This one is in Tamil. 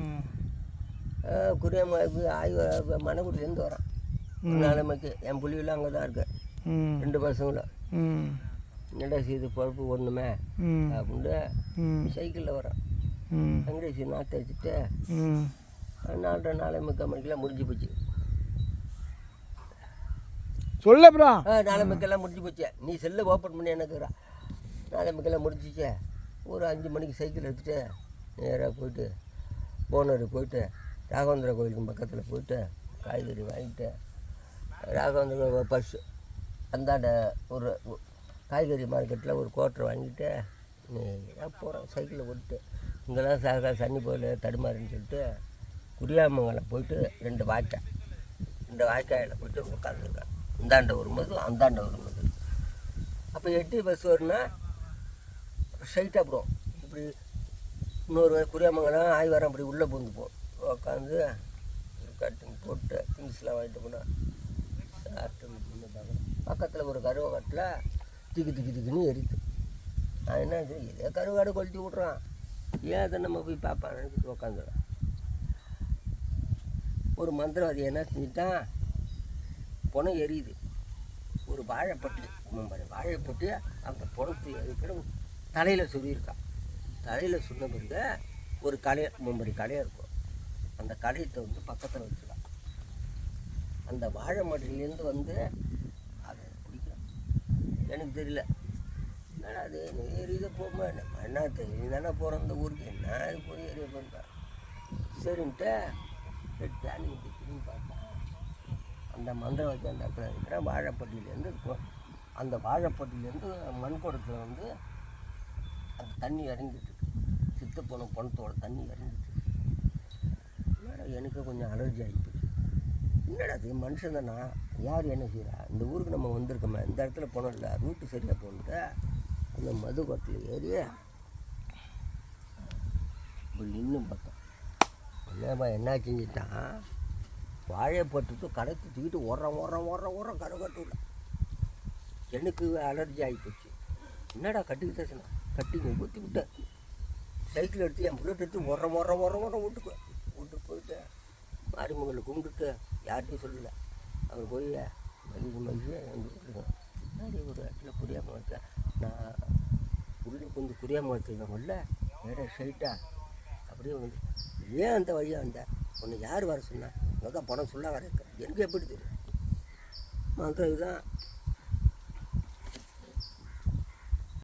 ம் குரியம்மாவுக்கு ஆய்வு மணக்குடியிலேருந்து வரான் நாளைமைக்கு என் புள்ளியெல்லாம் அங்கே தான் இருக்கு ரெண்டு பசங்களும். என்னடா செய்து பொழப்பு ஒன்றுமே அப்படின்ட்டு சைக்கிளில் வரான் ம். வெங்கடேஷ் நாற்று வச்சுட்டு நாலரை நாளை முக்கால் மணிக்கெல்லாம் முடிஞ்சு போச்சு. சொல்லு அப்புறம் நாளை முக்கெல்லாம் முடிஞ்சு போச்சு. நீ செல்லை ஓப்பன் பண்ணி எனக்குறா நாளை முக்கெல்லாம் முடிஞ்சிச்சே. ஒரு அஞ்சு மணிக்கு சைக்கிள் எடுத்துகிட்டு நேராக போயிட்டு போனரு போயிட்டு ராகவேந்திர கோயிலுக்கு பக்கத்தில் போயிட்டு காய்கறி வாங்கிட்டு ராகவேந்திர பஸ் அந்தாண்ட ஒரு காய்கறி மார்க்கெட்டில் ஒரு கோட்டரை வாங்கிட்டு நேராக போகிறோம் சைக்கிளை விட்டு இங்கெல்லாம் சாகா சன்னி போயில் தடுமாறுன்னு சொல்லிட்டு குடியாமங்கலம் போயிட்டு ரெண்டு வாய்க்காய் ரெண்டு வாய்க்காயில் போயிட்டு உட்காந்துருக்கேன் இந்தாண்ட வரும்போது அந்தாண்ட வரும்போது அப்போ எட்டு பஸ் வரும்னா ஸ்ட்ரைட்டாக போடும் இப்படி இன்னொரு குரியாமங்கலம் ஆய்வாரம் அப்படி உள்ளே பூந்து போகும் உட்காந்து ஒரு கட்டிங் போட்டு திங்ஸ்லாம் வாங்கிட்டு போனால் சாப்பிட்டு நின்னு பக்கத்தில் ஒரு கருவக்கட்டில் திக்கு திக்கு திக்குன்னு எரியுது. நான் என்ன இது? இதே கருவாடு கொளுத்தி விட்றான். ஏன் அதை நம்ம போய் பார்ப்பான்னு உட்காந்துடும் ஒரு மந்திரவாதி என்ன செஞ்சுட்டான்? புனம் எரியுது. ஒரு வாழைப்பட்டு மும்பரி வாழைப்பட்டு அந்த புணத்து இருக்கிற தலையில் சொல்லியிருக்கான் தலையில் சொன்ன பிறகு ஒரு கடை மும்பரி கடையாக இருக்கும். அந்த கடையத்தை வந்து பக்கத்தில் வச்சுக்கலாம். அந்த வாழை மட்டிலேருந்து வந்து அதை பிடிக்கும் எனக்கு தெரியல. என்னடா அது நீ போகுமா போமா என்ன தெரியும் தானே போகிறோம் இந்த ஊருக்கு. என்ன இது போய் எரிய போகிறேன் சரின்ட்டு தேனி திரும்பி பார்த்தேன் அந்த மந்திரவாதி அந்த இடத்துல இருக்கிற வாழைப்பட்டியிலேருந்து இருக்கும். அந்த வாழைப்பட்டியிலேருந்து மண்குடத்தில் வந்து அந்த தண்ணி இறங்கிட்டு சித்த போன பணத்தோட தண்ணி இறங்கிட்டு என்னடா எனக்கு கொஞ்சம் அலர்ஜி ஆகிப்போச்சு என்னடா அது மனுஷன் தானா? யார் என்ன செய்கிறா இந்த ஊருக்கு நம்ம வந்திருக்கோமே. இந்த இடத்துல போனோம் இல்லை. ரூட்டு சரியாக போகணுட்டு அந்த மது கொட்டில் ஏறி இப்படி நின்று பார்த்தோம். என்னப்பா என்ன செஞ்சிட்டான் வாழையை போட்டுட்டு கடத்தி தூக்கிட்டு ஓடுறான் உரம் ஓடுறான் உரம் கடை கட்டுல எனக்கு அலர்ஜி ஆகிப்போச்சு என்னடா கட்டுக்கிட்டேன் கட்டி ஊற்றி விட்டேன். சைக்கிள் எடுத்து என் புல்லட் எடுத்து உர உர உர உர விட்டுக்கு விட்டுட்டு போயிட்டு மாரிமங்கலில் கும்பிட்டுட்டு யார்கிட்டையும் சொல்லலை. அவர் போய் மகிழ்ச்சி மகிழ்ச்சி எங்கள் வீட்டுக்கு முன்னாடி ஒரு இடத்துல குடியாம வச்சேன் நான் உள்ளே கொஞ்சம் குடியாம வச்சுருந்தவங்கள வேற ஸ்ட்ரைட்டாக அப்படியே வந்து ஏன் அந்த வழியாக வந்தேன் உன்னை யார் வர சொன்னா? தான் பணம் சொல்ல வர எனக்கு எப்படி தெரியும்? மந்திரம் இதுதான்.